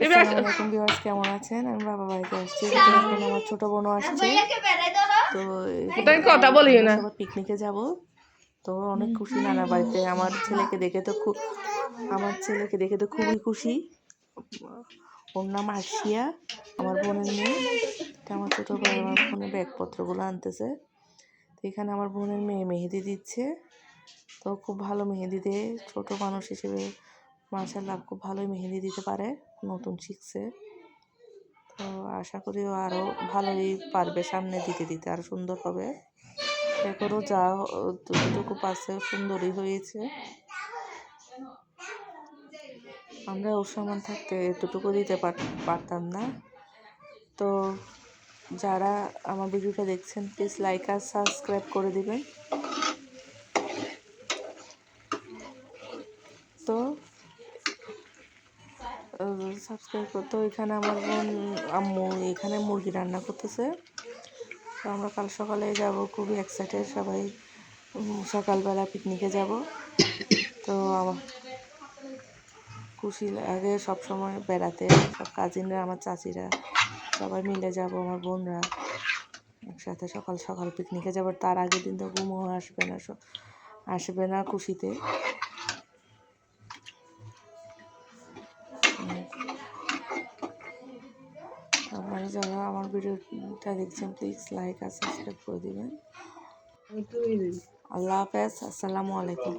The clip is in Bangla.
ভিউয়ার্স কেমন আছেন? আমি বাবা বাড়িতে আসছি। আমার ছোট বোনও আসছে। তো কথা না। পিকনিকে যাব। তো অনেক খুশি নানার বাড়িতে। আমার ছেলেকে দেখে তো খুব আমার ছেলেকে দেখে তো খুবই খুশি। ওর নাম আশিয়া আমার বোনের মেয়ে। তো আমার ছোটো ভাই আমার ফোনে ব্যাগপত্রগুলো আনতেছে। তো এখানে আমার বোনের মেয়ে মেহেদি দিচ্ছে। তো খুব ভালো মেহেদি দেয়। ছোটো মানুষ হিসেবে মার্শাল্লাহ খুব ভালোই মেহেদি দিতে পারে নতুন শিখছে। তো আশা করি ও আরও ভালোই পারবে সামনে দিতে দিতে আরও সুন্দর হবে। এখনও যা যতটুকু পারছে সুন্দরই হয়েছে। আমরা ওর সমান থাকতে এতটুকু দিতে পার- পারতাম না। তো যারা আমার ভিডিওটা দেখছেন প্লিজ লাইক আর সাবস্ক্রাইব করে দিবেন। তো সাবস্ক্রাইব করতে এখানে আমার বোন, আম্মু এখানে মুরগি রান্না করতেছে। তো আমরা কাল সকালে যাব, খুবই এক্সাইটেড সবাই। সকালবেলা পিকনিকে যাব। তো আমার খুশি লাগে সব সময় বেড়াতে। সব কাজিনরা আমার চাচিরা, সবাই মিলে যাব, আমার বোনরা। একসাথে সকাল সকাল পিকনিকে যাব। তার আগের দিন তো ঘুমও আসবে না আসবে না খুশিতে। যারা আমার ভিডিওটা দেখছেন প্লিজ লাইক আর সাবস্ক্রাইব করে দেবেন। আল্লাহ হাফেজ আসসালামু আলাইকুম।